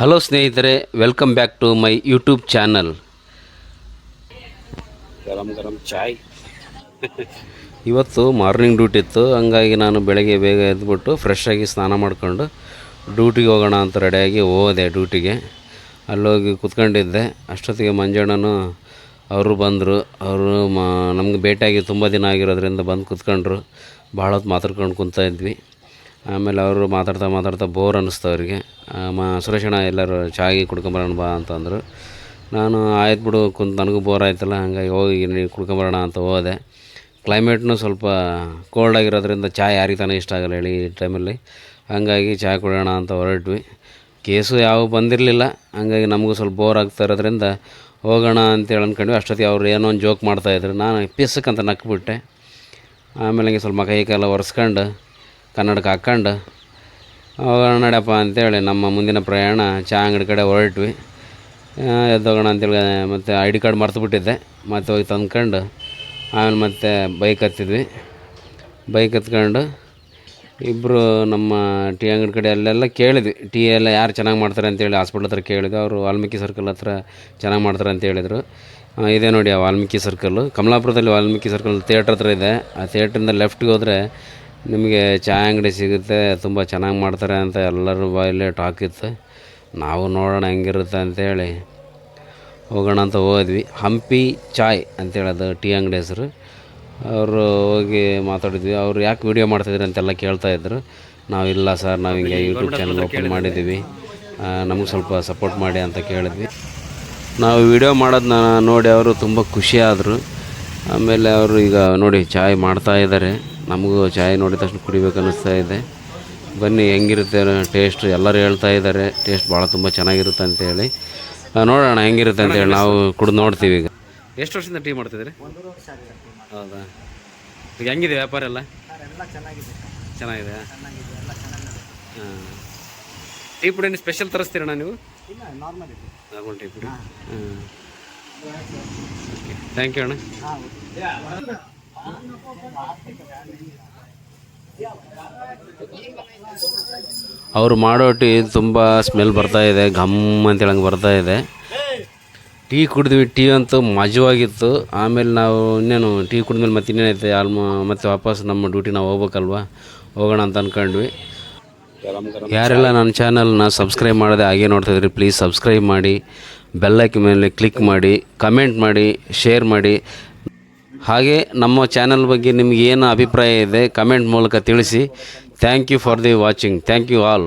Hello ಸ್ನೇಹಿತರೆ. Welcome back to my YouTube channel Garam Garam Chai. ಇವತ್ತು morning duty ಇತ್ತು. ಹಂಗಾಗಿ ನಾನು ಬೆಳಗ್ಗೆ ಬೇಗ ಎದ್ಬಿಟ್ಟು ಫ್ರೆಶ್ ಆಗಿ ಸ್ನಾನ ಮಾಡ್ಕೊಂಡು ಡ್ಯೂಟಿಗೆ ಹೋಗೋಣ ಅಂತ ರೆಡಿಯಾಗಿ ಹೋದೆ ಡ್ಯೂಟಿಗೆ ಅಲ್ಲೋಗಿ ಕುತ್ಕೊಂಡಿದ್ದೆ. ಅಷ್ಟೊತ್ತಿಗೆ ಮಂಜಣ್ಣನು ಅವರು ಬಂದರು. ಅವರು ಮ ನಮ್ಗೆ ಭೇಟಿಯಾಗಿ ತುಂಬ ದಿನ ಆಗಿರೋದ್ರಿಂದ ಬಂದು ಕುತ್ಕೊಂಡ್ರು. ಭಾಳ ಹೊತ್ತು ಮಾತಾಡ್ಕೊಂಡು ಕುಂತಾ ಇದ್ವಿ. ಆಮೇಲೆ ಅವರು ಮಾತಾಡ್ತಾ ಮಾತಾಡ್ತಾ ಬೋರ್ ಅನ್ನಿಸ್ತು ಅವರಿಗೆ. ಮಾ ಸುರೇಶಣ ಎಲ್ಲರೂ ಚಾಗಿ ಕುಡ್ಕೊಂಬರೋಣ ಬಾ ಅಂತಂದರು ನಾನು, ಆಯ್ತು ಬಿಡು, ಕುಂತು ನನಗೂ ಬೋರ್ ಆಯ್ತಲ್ಲ, ಹಂಗಾಗಿ ಹೋಗಿ ನೀರು ಕುಡ್ಕೊಂಬರೋಣ ಅಂತ ಹೋದೆ. ಕ್ಲೈಮೇಟ್ನು ಸ್ವಲ್ಪ ಕೋಲ್ಡ್ ಆಗಿರೋದ್ರಿಂದ ಚಾಯ್ ಯಾರಿಗೆ ತಾನೇ ಇಷ್ಟ ಆಗಲ್ಲ ಹೇಳಿ ಈ ಟೈಮಲ್ಲಿ. ಹಂಗಾಗಿ ಚಾಯ್ ಕುಡಿಯೋಣ ಅಂತ ಹೊರಟ್ವಿ. ಕೇಸು ಯಾವ ಬಂದಿರಲಿಲ್ಲ. ಹಂಗಾಗಿ ನಮಗೂ ಸ್ವಲ್ಪ ಬೋರ್ ಆಗ್ತಾ ಇರೋದ್ರಿಂದ ಹೋಗೋಣ ಅಂತೇಳಿ ಅಂದ್ಕೊಂಡ್ವಿ. ಅಷ್ಟೊತ್ತಿಗೆ ಅವ್ರು ಏನೋ ಒಂದು ಜೋಕ್ ಮಾಡ್ತಾಯಿದ್ರು ನಾನು ಪಿಸ್ಸಕ್ಕಂತ ನಕ್ಬಿಟ್ಟೆ. ಆಮೇಲೆ ಹಂಗೆ ಸ್ವಲ್ಪ ಕಾಲ ಒರೆಸ್ಕೊಂಡು ಕನ್ನಡಕ್ಕೆ ಹಾಕ್ಕೊಂಡು ನಡ್ಯಪ್ಪ ಅಂತೇಳಿ ನಮ್ಮ ಮುಂದಿನ ಪ್ರಯಾಣ ಚಾ ಅಂಗಡಿ ಕಡೆ ಹೊರಟ್ವಿ. ಎದ್ದೋಗೋಣ ಅಂತೇಳಿ ಮತ್ತು ಐ ಡಿ ಕಾರ್ಡ್ ಮರ್ತು ಬಿಟ್ಟಿದ್ದೆ. ಮತ್ತೆ ಹೋಗಿ ತಂದ್ಕೊಂಡು, ಆಮೇಲೆ ಮತ್ತೆ ಬೈಕ್ ಹತ್ತಿದ್ವಿ. ಬೈಕ್ ಹತ್ಕೊಂಡು ಇಬ್ಬರು ನಮ್ಮ ಟೀ ಅಂಗಡಿ ಕಡೆ ಅಲ್ಲೆಲ್ಲ ಕೇಳಿದ್ವಿ. ಟೀ ಎಲ್ಲ ಯಾರು ಚೆನ್ನಾಗಿ ಮಾಡ್ತಾರೆ ಅಂತೇಳಿ ಹಾಸ್ಪಿಟ್ಲ್ ಹತ್ರ ಕೇಳಿದ್ವಿ. ಅವರು ವಾಲ್ಮೀಕಿ ಸರ್ಕಲ್ ಹತ್ರ ಚೆನ್ನಾಗಿ ಮಾಡ್ತಾರೆ ಅಂತ ಹೇಳಿದರು. ಇದೆ ನೋಡಿ ಆ ವಾಲ್ಮೀಕಿ ಸರ್ಕಲ್ಲು. ಕಮಲಾಪುರದಲ್ಲಿ ವಾಲ್ಮೀಕಿ ಸರ್ಕಲ್ ಥಿಯೇಟ್ರ್ ಹತ್ರ ಇದೆ. ಆ ಥಿಯೇಟ್ರಿಂದ ಲೆಫ್ಟ್ಗೆ ಹೋದರೆ ನಿಮಗೆ ಚಾಯ್ ಅಂಗಡಿ ಸಿಗುತ್ತೆ, ತುಂಬ ಚೆನ್ನಾಗಿ ಮಾಡ್ತಾರೆ ಅಂತ ಎಲ್ಲರೂ ಬಾಯಲ್ಲಿ ಟಾಕ್ ಇತ್ತು ನಾವು ನೋಡೋಣ ಹೆಂಗಿರುತ್ತೆ ಅಂಥೇಳಿ ಹೋಗೋಣ ಅಂತ ಹೋದ್ವಿ. ಹಂಪಿ ಚಾಯ್ ಅಂತೇಳಿ ಅದು ಟೀ ಅಂಗಡಿ ಹೆಸರು. ಅವರು ಹೋಗಿ ಮಾತಾಡಿದ್ವಿ. ಅವ್ರು ಯಾಕೆ ವೀಡಿಯೋ ಮಾಡ್ತಿದ್ರು ಅಂತೆಲ್ಲ ಕೇಳ್ತಾ ಇದ್ರು. ನಾವು ಇಲ್ಲ ಸರ್ ನಾವು ಹಿಂಗೆ ಯೂಟ್ಯೂಬ್ ಚಾನಲ್ ಓಪನ್ ಮಾಡಿದ್ದೀವಿ. ನಮಗೆ ಸ್ವಲ್ಪ ಸಪೋರ್ಟ್ ಮಾಡಿ ಅಂತ ಕೇಳಿದ್ವಿ. ನಾವು ವಿಡಿಯೋ ಮಾಡೋದನ್ನ ನೋಡಿ ಅವರು ತುಂಬ ಖುಷಿಯಾದರು ಆಮೇಲೆ ಅವರು ಈಗ ನೋಡಿ ಚಾಯ್ ಮಾಡ್ತಾ ಇದ್ದಾರೆ ನಮಗೂ ಚಾಯ್ ನೋಡಿದ ತಕ್ಷಣ ಕುಡಿಬೇಕು ಅನ್ನಿಸ್ತಾ ಇದೆ. ಬನ್ನಿ ಹೆಂಗಿರುತ್ತೆ ಟೇಸ್ಟ್ ಎಲ್ಲರೂ ಹೇಳ್ತಾ ಇದ್ದಾರೆ. ಟೇಸ್ಟ್ ಭಾಳ ತುಂಬ ಚೆನ್ನಾಗಿರುತ್ತೆ ಅಂತೇಳಿ. ನೋಡೋಣ ಹೆಂಗಿರುತ್ತೆ ಅಂತೇಳಿ. ನಾವು ಕುಡಿದು ನೋಡ್ತೀವಿ ಈಗ. ಎಷ್ಟು ವರ್ಷದಿಂದ ಟೀ ಮಾಡ್ತಿದ್ರಿ ಹೌದಾ? ಈಗ ಹೆಂಗಿದೆ ವ್ಯಾಪಾರ ಎಲ್ಲ? ಚೆನ್ನಾಗಿದೆ ಹಾಂ. ಟೀ ಪುಡಿ ಸ್ಪೆಷಲ್ ತರಿಸ್ತೀರಣ್ಣ ನೀವು? ನಾರ್ಮಲ್ ಟೀ ಪುಡಿ. ಹಾಂ. ಓಕೆ ಥ್ಯಾಂಕ್ ಯು ಅಣ್ಣ. ಅವ್ರು ಮಾಡೋ ಟೀ ತುಂಬ ಸ್ಮೆಲ್ ಬರ್ತಾ ಇದೆ, ಘಮ್ ಅಂತ ಹೇಳಂಗೆ ಬರ್ತಾ ಇದೆ. ಟೀ ಕುಡಿದ್ವಿ, ಟೀ ಅಂತೂ ಮಜವಾಗಿತ್ತು. ಆಮೇಲೆ ನಾವು ಇನ್ನೇನು ಟೀ ಕುಡಿದ್ಮೇಲೆ ಮತ್ತೆ ಇನ್ನೇನೈತೆ ಆಲ್ಮ ಮತ್ತೆ ವಾಪಸ್ ನಮ್ಮ ಡ್ಯೂಟಿ ನಾವು ಹೋಗ್ಬೇಕಲ್ವಾ? ಹೋಗೋಣ ಅಂತ ಅಂದ್ಕೊಂಡ್ವಿ ಯಾರೆಲ್ಲ ನನ್ನ ಚಾನಲ್ನ ಸಬ್ಸ್ಕ್ರೈಬ್ ಮಾಡದೆ ಹಾಗೆ ನೋಡ್ತಾಯಿದ್ರಿ ಪ್ಲೀಸ್ ಸಬ್ಸ್ಕ್ರೈಬ್ ಮಾಡಿ ಬೆಲ್ಲೈಕ್ ಮೇಲೆ ಕ್ಲಿಕ್ ಮಾಡಿ ಕಮೆಂಟ್ ಮಾಡಿ ಶೇರ್ ಮಾಡಿ. ಹಾಗೆ ನಮ್ಮ ಚಾನಲ್ ಬಗ್ಗೆ ನಿಮ್ಗೆ ಏನು ಅಭಿಪ್ರಾಯ ಇದೆ ಕಮೆಂಟ್ ಮೂಲಕ ತಿಳಿಸಿ. Thank you for the watching thank you all